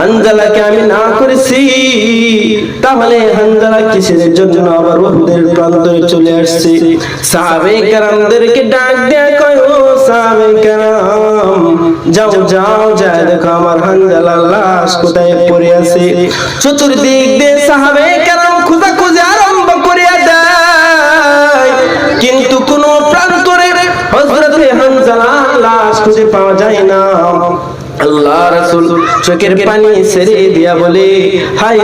হানজালাকে আমি না করেছি, তাহলে হানজালা কিসের জন্য আবার ওহুদের প্রান্তরে চলে আসছে? সাহাবে কারামদেরকে ডাক দেয়া কয়, ও সাহাবে কারাম যাও যাও, যায় দেখো আমার হানজালার লাশ কোথায় পড়ে আছে? চতুর্দিক দিয়ে সাহাবে কারাম খোঁজা খুঁজে আরম্ভ করিয়া দেয়। কিন্তু কোন প্রান্তরে হযরতে হানজালা লাশ খুঁজে পাওয়া যায় না। আল্লাহ রাসূল, চোখের পানি ছেড়ে দিয়া বলে, হাই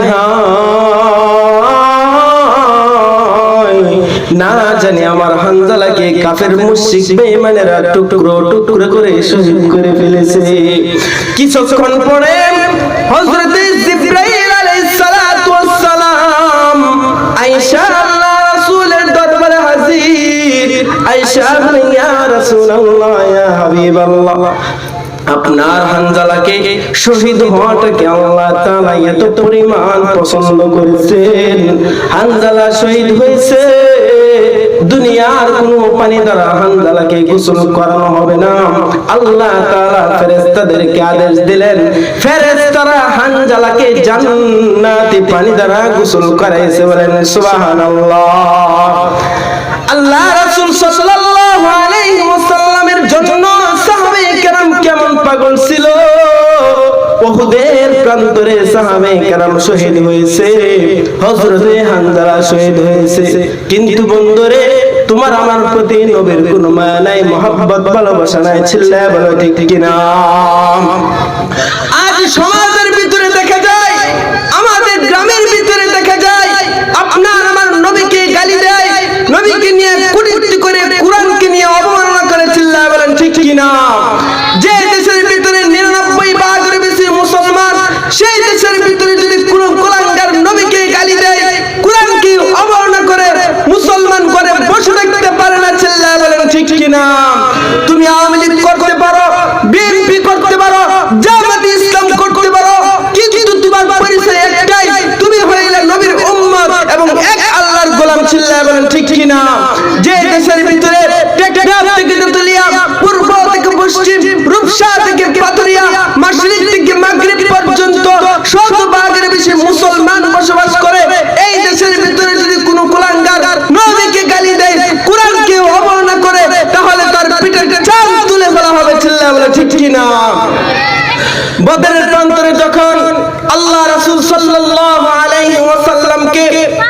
না জানি আমার হানজালাকে কাফের মুশরিক বেঈমানেরা টুকরো টুকরো করে শহীদ করে ফেলেছে। কিছুক্ষণ পরে হযরতে জিবরাইল আলাইহিস সালাতু ওয়াস সালাম আয়েশা আল্লাহ রাসূলের দরবারে হাজির। আয়েশা বলেন ইয়া রাসূলুল্লাহ, ইয়া হাবিবাল্লাহ। আপনার হানজালাকে শহীদ হওয়াটাকে আল্লাহ তাআলা এত পরিমাণ পছন্দ করেছেন। হানজালা শহীদ হয়েছে। দুনিয়ার কোন পানি দ্বারা হানজালাকে গোসল করানো হবে না। আল্লাহ তাআলা ফেরেশতাদেরকে আদেশ দিলেন, ফেরেশতারা হানজালাকে জান্নাতি পানি দ্বারা গোসল করাইছে বলেন সুবহানাল্লাহ। আল্লাহ রাসূল সাল্লাল্লাহু পাগল ছিল। ওহুদের প্রান্তরে সাহাবে কেরাম শহীদ হয়েছে। হযরতে হানজালা শহীদ হয়েছে। কিন্তু বন্ধুরে, তোমার আমার প্রতি নবীর কোনো মায়া নাই, মহব্বত, ভালোবাসা নাই ছিল্লা বলো ঠিক কিনা? আজ সমাজের ভিতরে দেখা যায়, আমাদের গ্রামের ভিতরে দেখা যায়, আপনার আমার নবীকে গালি দেয়, নবীকে নিয়ে কুটুক্তি করে কোরআনকে নিয়ে অবমাননা করে চিল্লা বলেন ঠিক ঠিক কিনা? কিনা তুমি আওয়ামী বদরের প্রান্তরে যখন আল্লাহ রাসূল সাল্লাল্লাহু আলাইহি ওয়াসাল্লামকে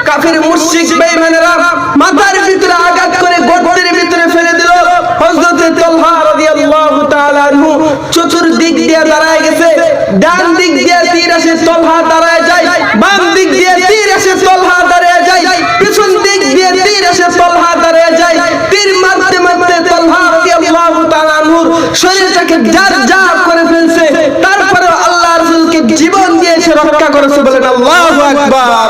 কাফির মুশরিক বেঈমানেরা মাথার ভিতরে আঘাত করে গর্তের ভিতরে ফেলে দিল, হযরত তালহা রাদিয়াল্লাহু তাআলা আনহু চতুর্দিক দিয়ে দাঁড়ায় গেছে, ডান দিক দিয়ে তীর আসে, তালহা দাঁড়ায় যায়, বাম দিক দিয়ে তীর আসে, তালহা দাঁড়ায় যায়, পিছন দিক দিয়ে তীর আসে, তালহা দাঁড়ায় যায়, তীর মারতে মারতে তালহা রাদিয়াল্লাহু তাআলা আনহুর শরীরটাকে জার জার করে করেছে বলেন, আল্লাহ আকবার।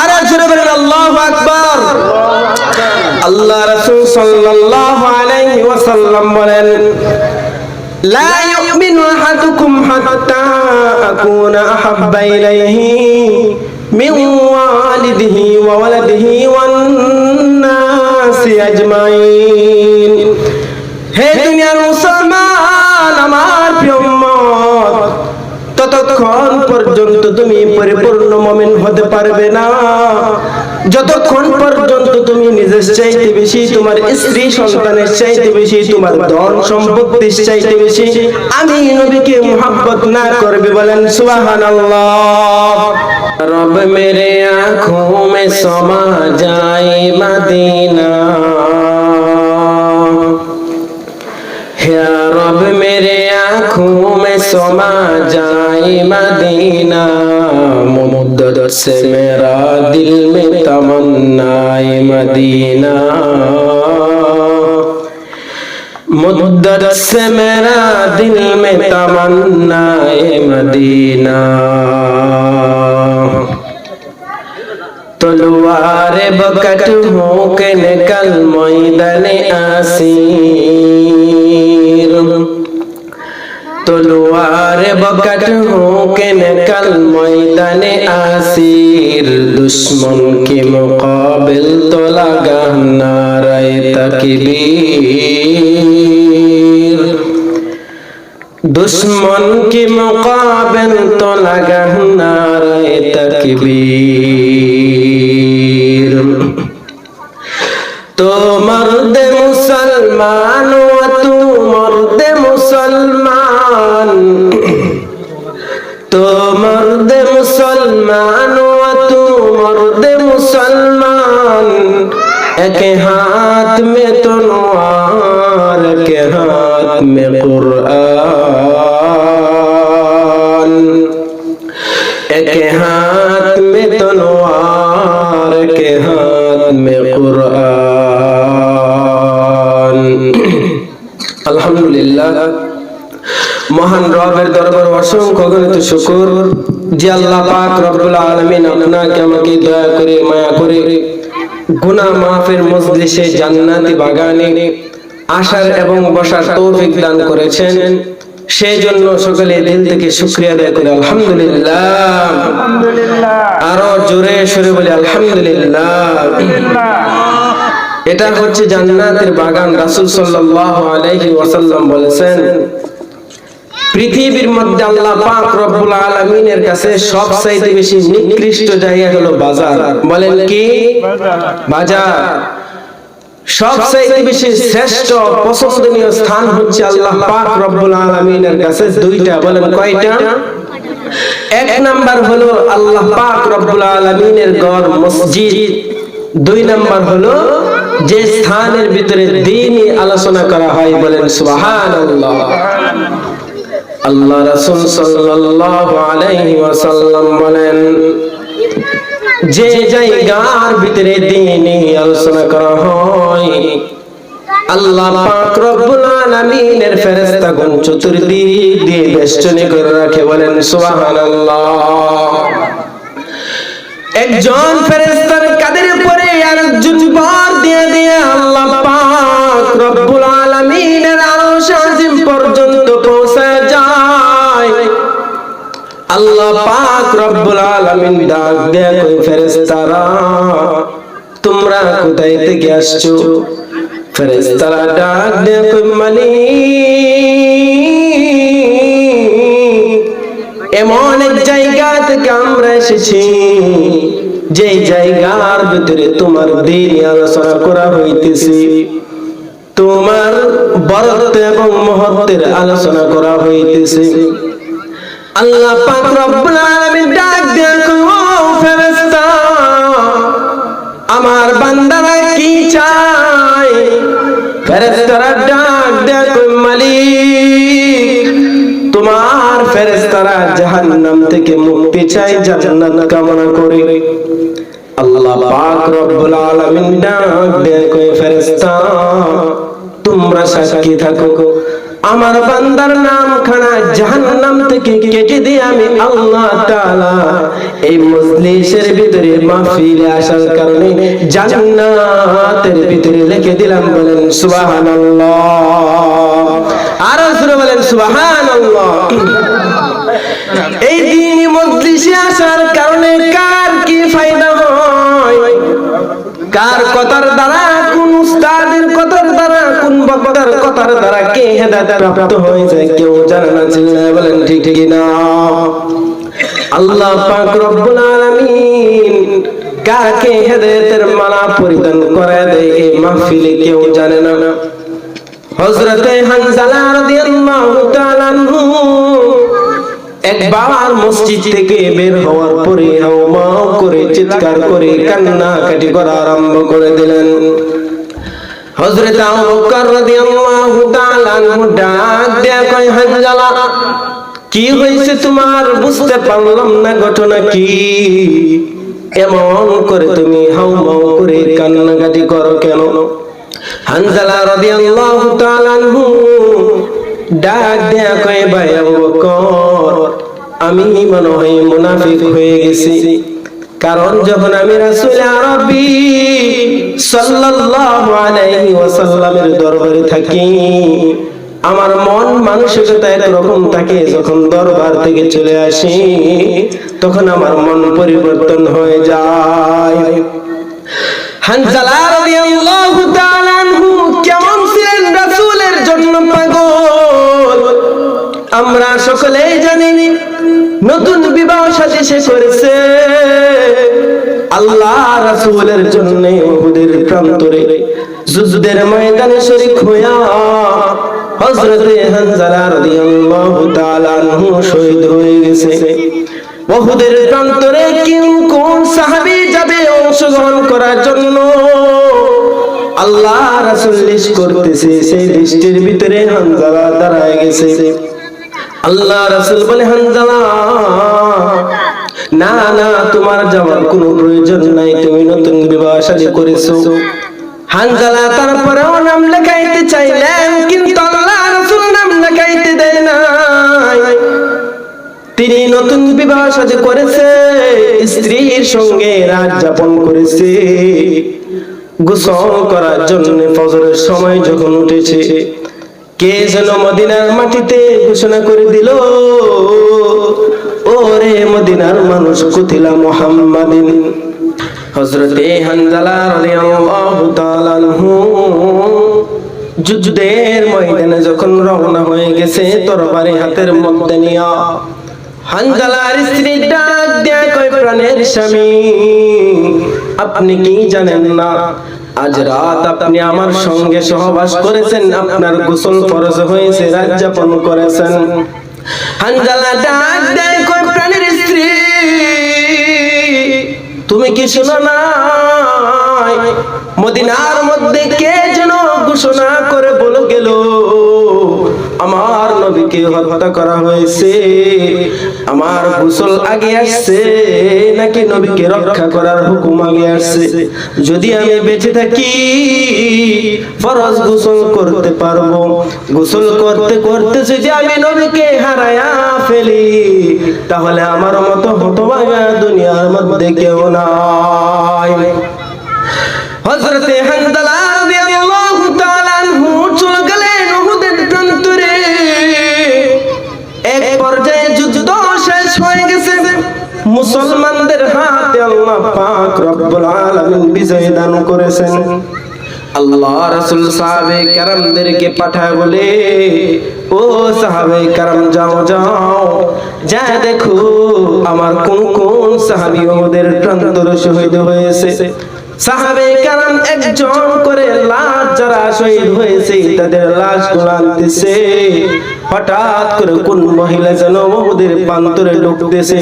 আর জোরে বলেন, আল্লাহ আকবার। আল্লাহ রাসূল সাল্লাল্লাহু আলাইহি ওয়াসাল্লাম বলেন, লা ইউমিনু আহাদুকুম হাত্তা আকুনা আহাব্বা ইলাইহি মিন ওয়ালিদিহি ওয়া ওয়ালাদিহি ওয়ান নাসি আজমাইন। হে দুনিয়ার মুসলমান, আমার প্রিয় ততক্ষণ পর্যন্ত তুমি পরিপূর্ণ মমিন হতে পারবে না, যতক্ষণ পর্যন্ত তুমি নিজের চাইতে বেশি তোমার স্ত্রী সন্তানের চাইতে বেশি তোমার ধন সম্পত্তির চাইতে বেশি আমি নবীকে মোহাব্বত না করবে বলেন সুবহানাল্লাহ। রব মেরে আঁখো মে সমা যায় মদিনা। হে রব মেরে आँखों में समा जाए मदीना मुद्दत से मेरा दिल में तमन्नाए मदीना मुद्दत से मेरा दिल में तमन्नाए मदीना तलवार बकट हो के निकल मैदान आसीर তলোয়ার বকট হোকেন কাল ময়দানে আসির। দুশ্মন কি মোকাবিল তো লাগা নারায় তকবীর। দুশ্মন কি মোকাবিল তো গান নারায় তকবীর। کے ہاتھ میں تو نوار کے ہاتھ میں قرآن ایک ہاتھ میں تو نوار کے ہاتھ میں قرآن الحمدللہ মহান রবের দরবার অসংখ্য গণিত শুকুর যে আল্লাহ পাক রব্বুল আলামিন আপনাকে আমাকে দয়া করে মায়া করে গুনাহ মাফের মজলিসে জান্নাতি বাগানে আসার এবং বসার তৌফিক দান করেছেন। সেই জন্য সকলে দিল থেকে শুকরিয়া আদায় করে। আলহামদুলিল্লাহ। আরও জোরে সরে বলে, আলহামদুলিল্লাহ। এটা হচ্ছে জান্নাতের বাগান, রাসূল সাল্লাল্লাহু আলাইহি ওয়াসাল্লাম বলেছেন। পৃথিবীর মধ্যে আল্লাহ পাক রব্বুল আলামিনের কাছে সবচাইতে বেশি নিকৃষ্ট জায়গা হলো বাজার। বলেন কি? বাজার। সবচাইতে বেশি শ্রেষ্ঠ পছন্দনীয় স্থান হচ্ছে আল্লাহ পাক রব্বুল আলামিনের কাছে দুইটা। বলেন কয়টা? এক নাম্বার হলো আল্লাহ পাক রব্বুল আলামিনের ঘর, মসজিদ। দুই নাম্বার হলো যে স্থানের ভিতরে দিনই আলোচনা করা হয়, বলেন সুবহানাল্লাহ। আল্লাহ রাসূল সাল্লাল্লাহু আলাইহি ওয়াসাল্লাম বলেন, যে জায়গার ভিতরে দিনই আলোচনা করা হয়, আল্লাহ পাক রব্বুল আলামিনের ফেরেশতাগণ চতুর্দিক দিয়ে বেষ্টনী করে রাখে, বলেন সুবহানাল্লাহ। একজন ফেরেশতার কাদের উপরে আরেকজন বার দিয়ে দিয়ে আল্লাহ পাক রব্বুল আলামিনের আল্লাহ পাক রব্বুল আলামিন ডাক দেয় কই ফেরেশতারা, তোমরা কোথায় থেকে আসছো? ফেরেশতারা ডাক দেয় কই মালিক, এমন এক জায়গা থেকে আমরা এসেছি যে জায়গার ভিতরে তোমার দিন আলোচনা করা হইতেছে। তোমার বরত্ব এবং মহত্বের আলোচনা করা হইতেছে। আল্লাহ পাক রব্বুল আলামিন ডাক দেন ফেরেশতা, আমার বান্দারা কি চায়? ফেরেশতারা ডাক দেন মালিক, তোমার ফেরেশতারা জাহান্নাম থেকে মুক্তি চাই জান্নাত কামনা করে। আল্লাহ পাক রব্বুল আলামিন ডাক দেন ফেরেশতা, তোমরা সাক্ষী থাকো। আমার বান্দার নাম খানা জাহান্নাম থেকে কেটে দিয়ে আমি আল্লাহ তাআলা এই মজলিসের ভিতরে মাহফিলে আসার কারণে জান্নাতের ভিতরে লিখে দিলাম, বলেন সুবহানাল্লাহ। আর সুরে বলেন সুবহানাল্লাহ। এই দিনই মজলিসে আসার কারণে কার কি ফায়দা হয়? কার কথার দ্বারা বক্তার কথার দ্বারা কে হেদায়েত প্রাপ্ত হয়ে যায় কেউ জানে না বলেন ঠিক ঠিক না আল্লাহ পাক রব্বুল আলামিন কাকে হেদায়েতের মালা পরিধান করে দেয় এই মাহফিলে কেউ জানে না। হযরতে হানজালা রাদিয়াল্লাহু তাআলা একবার মসজিদ থেকে বের হওয়ার পরে হাওমাও করে চিৎকার করে কান্না কাটি করা আরম্ভ করে দিলেন। হযরত আবু বকর রাদিয়াল্লাহু তাআলা ডাক দেয়া কয় হানজালা কি হয়েছে তোমার? বুঝতে পারলাম না ঘটনা কি। এমন করে তুমি হাউমাউ করে কান্নাকাটি করো কেন? হানজালা রাদিয়াল্লাহু তাআলা আনহু ডাক দেয়া কয়, ভাই আবু বকর আমি মনে হয় মুনাফিক হয়ে গেছি। কারণ যখন আমি রাসূল আরবি সাল্লাল্লাহু আলাইহি ওয়াসাল্লামের দরবারে থাকি, আমার মন মানসিকতা একরকম থাকে যখন দরবার থেকে চলে আসি, তখন আমার মন পরিবর্তন হয়ে যায়। হানজালা রাদিয়াল্লাহু তাআলা আমরা সকলেই জানি নতুন বিবাহ সাথে সে করেছে। আল্লাহ রাসূলের জন্য ওহুদের প্রান্তরে যুদ্ধের ময়দানে শরীক হইয়া হযরতে হানজালা রাদিয়াল্লাহু তাআলা আনহু শহীদ হয়ে গেছে। ওহুদের প্রান্তরে কিং কোন সাহাবী যাবে অংশগ্রহণ করার জন্য? আল্লাহ রাসূল লিস্ট করতেছে, সেই লিস্টের ভিতরে হানজালা দাঁড়ায় গেছে। আল্লাহ রাসূল বলে হানজালা না না, তোমার যাওয়ার কোনো প্রয়োজন নাই, তুমি নতুন বিবাহ শাদী করেছ। হানজালা তারপরেও নাম লেখাইতে চাইলেন, কিন্তু আল্লাহ রাসূল নাম লেখাইতে দেয় নাই। তিনি নতুন বিবাহ সাথে করেছে, স্ত্রীর সঙ্গে রাত যাপন করেছে। গোসল করার জন্য ফজরের সময় যখন উঠেছে কে যেন মদিনার মাটিতে ঘোষণা করে দিল, ওরে মদিনার মানুষ কুতিলা মুহাম্মাদিন। হযরতে হানজালা রাদিয়াল্লাহু তাআলা যুদ্ধের ময়দানে যখন রওনা হয়ে গেছে তরবারি হাতের মধ্যে নিয়া, হানজালার স্ত্রী ডাক দেয়া কয়, প্রাণের স্বামী, আপনি কি জানেন না আজ রাত আপনি আমার সঙ্গে সহবাস করেছেন, আপনার গোসল ফরজ হয়েছে রাত যাপন করেছেন প্রাণের স্ত্রী, তুমি কি শোনো না মদিনার মধ্যে কে যেন ঘোষণা করে বলে গেল, আমার নবীকে হত্যা করা হয়েছে। আমার গোসল আগে আসছে, নাকি নবীকে রক্ষা করার হুকুম আগে আসছে? যদি আমি বেঁচে থাকি, ফরজ গোসল করতে পারব। গোসল করতে করতে যদি আমি নবীকে হারায়া ফেলি, তাহলে আমার মতো হতভাগা দুনিয়ার মধ্যে কেউ নাই। হযরতে হানজালা মুসলমানদের হাতে আল্লাহ পাক রব্বুল আলামিন বিজয় দান করেছেন। আল্লাহ রাসূল সাহাবে কারামদেরকে পাঠায় বলে, ও সাহাবে কারাম, যাও যাও। যা দেখো, আমার কোন কোন সাহাবী ওদের প্রান্তরে শহীদ হয়েছে। সাহাবে কারাম একজন করে লাশ যারা শহীদ হয়েছে, তাদের লাশ হঠাৎ করে কোন মহিলা যেন ঢুকতেছে।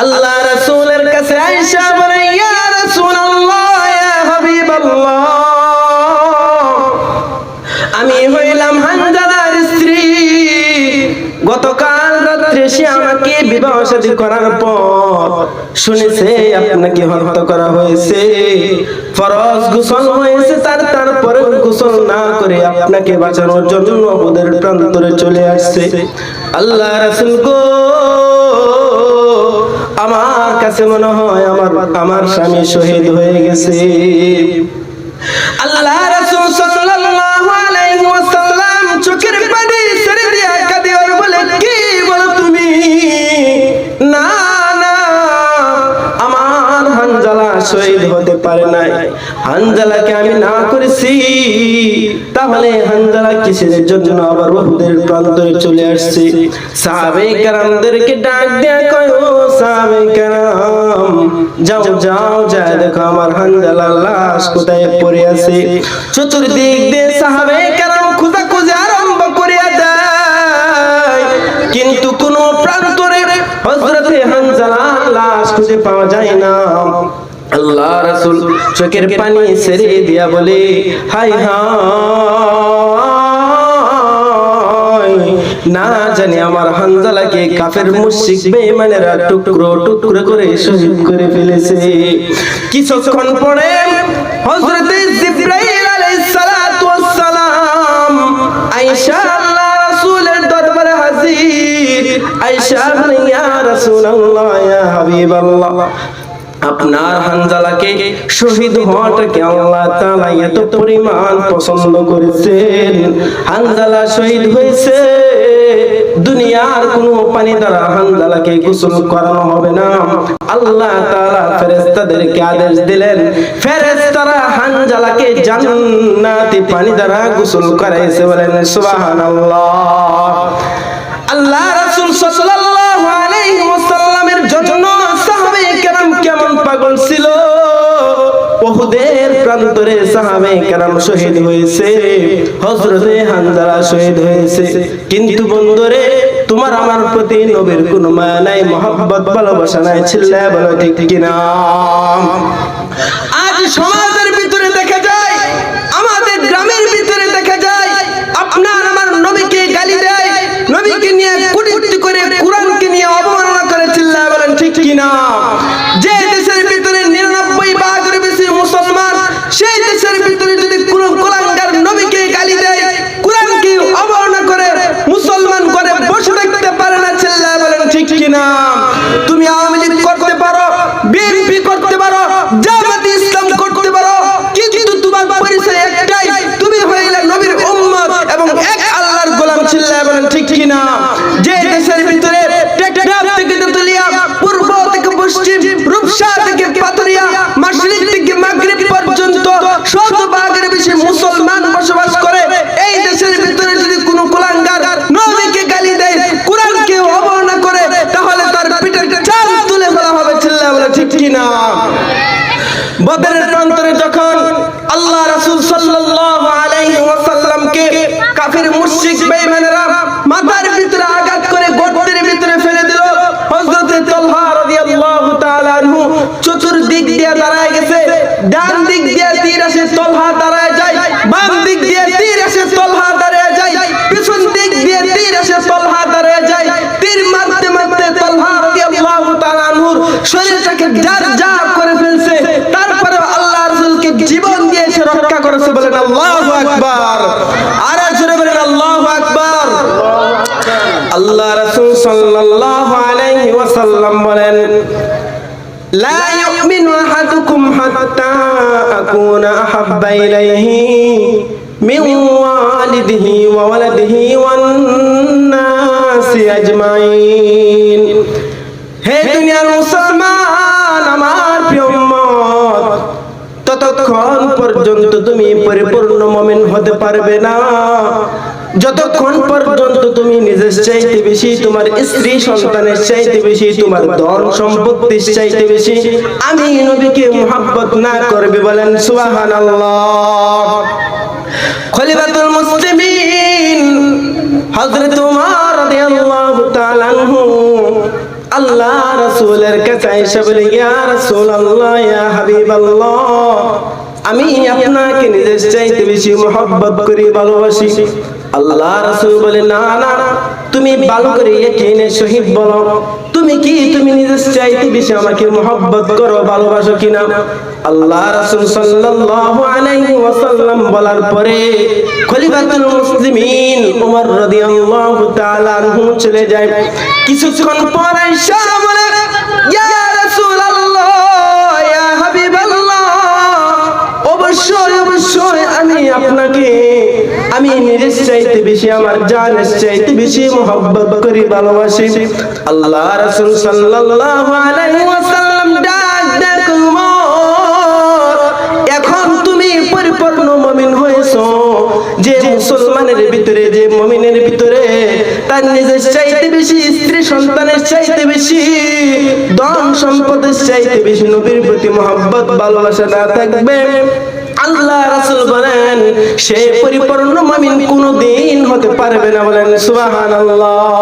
আল্লাহ রাসূলের কাছে আয়েশা বলে আমি হইলাম হানজালার স্ত্রী। গতকাল সে আমাকে বিবাহ করার পর শুনেছে, আপনাকে করা হয়েছে। ফরজ গোসল হয়েছে, তার তারপরে গোসল না করে আপনাকে বাঁচানোর জন্য ওদের প্রান্তরে চলে আসছে। আল্লাহ রাসূল গো, আমার কাছে মনে হয় আমার আমার স্বামী শহীদ হয়ে গেছে। আল্লাহ শহীদ হতে পারে নাই। হানজালাকে আমি না করেছি। তাহলে হানজালা কিসের জন্য আবার উহুদের প্রান্তরে চলে আসছে? সাহাবে কারামদেরকে ডাক দেয়া কয়, ও সাহাবে কারাম যাও যাও, যায় দেখো আমার হানজালার লাশ কোথায় পড়ে আছে? চতুর্দিক দিয়ে সাহাবে কারাম খুঁজা খুঁজে আরম্ভ করিয়া দেয়। কিন্তু কোন প্রান্তরে হযরতে হানজালার লাশ খুঁজে পাওয়া যায় না। আল্লাহ রাসুল চোখের পানি ছেড়ে দিয়া বলে হাই হাই না জানি আমার হানজালাকে কাফের মুশরিক বেঈমানেরা টুকরো টুকরো করে শহীদ করে ফেলেছে। কিছুক্ষণ পরে হযরতে জিবরাইল আলাইহিস সালাতু ওয়াস সালাম আয়েশা আল্লাহ রাসূলের দরবারে হাজির। আয়েশা ইয়া রাসূলুল্লাহ, ইয়া হাবিবাল্লাহ আপনার হানজালাকে শহীদ হওয়াটাকে আল্লাহ তাআলা এত পরিমাণ পছন্দ করেছেন। হানজালা শহীদ হয়েছে। দুনিয়ার কোনো পানি দ্বারা হানজালাকে গোসল করানো হবে না। আল্লাহ তাআলা ফেরেশতাদেরকে আদেশ দিলেন, ফেরেশতারা হানজালাকে জান্নাতি পানি দ্বারা গোসল করাইছে বলেন সুবহানাল্লাহ। আল্লাহ রাসূল সাল্লাল্লাহু কেমন বহুদের প্রান্তরে সাহাবে কেরাম শহীদ হয়েছে হজরতে হানজারা শহীদ হয়েছে। কিন্তু বন্ধুরে, তোমার আমার প্রতি নবীর কোনো মায়া নাই, মহাব্বত, ভালোবাসা নাই ছিল বলো ঠিক কিনা? আজ সমাজের ভিতরে ডান দিক দিয়ে তীর আসে তলহা দাঁড়ায় যায়, বাম দিক দিয়ে তীর আসে তলহা দাঁড়ায় যায়, পিছন দিক দিয়ে তীর আসে তলহা দাঁড়ায় যায়। তীর মারতে মারতে তলহা রাদিয়াল্লাহু তাআলা নূর শরীরটাকে যার যা করে ফেলছে। তারপরে আল্লাহ রাসূলকে জীবন দিয়ে সে রক্ষা করেছে বলেন আল্লাহু আকবার। আর জোরে বলেন আল্লাহু আকবার। আল্লাহ রাসূল সাল্লাল্লাহু আলাইহি ওয়াসাল্লাম বলেন, লা أكون أحب إليه من والده وولده والناس أجمعين হে দুনিয়ার মুসলমান আমার প্রিয় উম্মত ততক্ষণ পর্যন্ত তুমি পরিপূর্ণ মমিন হতে পারবে না যতক্ষণ পর্যন্ত তুমি নিজের চাইতে বেশি তোমার স্ত্রী সন্তানের চাইতে বেশি তোমার ধন সম্পত্তির চাইতে বেশি আমি নবীকে মোহাব্বত না করবে বলেন সুবহানাল্লাহ। খলিফাতুল মুসলিমিন হযরত উমর রাদিয়াল্লাহু তাআলা আনহু আল্লাহ রাসূলের কাছে এসে বলে, ইয়া রাসূলুল্লাহ, ইয়া হাবিবাল্লাহ, আমি আপনাকে নিজের চাইতে বেশি মোহব্বত করি, ভালোবাসি। আল্লাহ রাসূল বলে, না না তুমি ভালো করে ইয়াকিনে সহিব বলো। তুমি কি, তুমি নিজের চাইতে বেশি আমাকে মোহব্বত করো, ভালোবাসো কিনা আল্লাহ রাসূল সাল্লাল্লাহু আলাইহি ওয়াসাল্লাম বলার পরে খলিফাতুল মুসলিমিন ওমর রাদিয়াল্লাহু তাআলা আনহু চলে যায়। কিছুক্ষণ পর আয়েশা বলে, ইয়া রাসূলুল্লাহ, ইয়া হাবিবাল্লাহ, অবশ্যই অবশ্যই আমি আপনাকে আমি নিজের চাইতে বেশি আমার জানের চাইতে বেশি মোহব্বত করি ভালোবাসি। আল্লাহ রাসূল সাল্লাল্লাহু আলাইহি ওয়াসাল্লাম ডাক ডাক এখন তুমি পরিপূর্ণ মুমিন হয়েছো। যে মুসলমানের ভিতরে যে মুমিনের ভিতরে তার নিজের চাইতে বেশি স্ত্রী সন্তানের চাইতে বেশি ধন সম্পদের চাইতে বেশি নবীর প্রতি মোহাব্বত ভালোবাসা না থাকবে। আল্লাহ রাসুল বলেন সে পরিপূর্ণ মামিন কোনোদিন হতে পারবে না বলেন সুবহানাল্লাহ।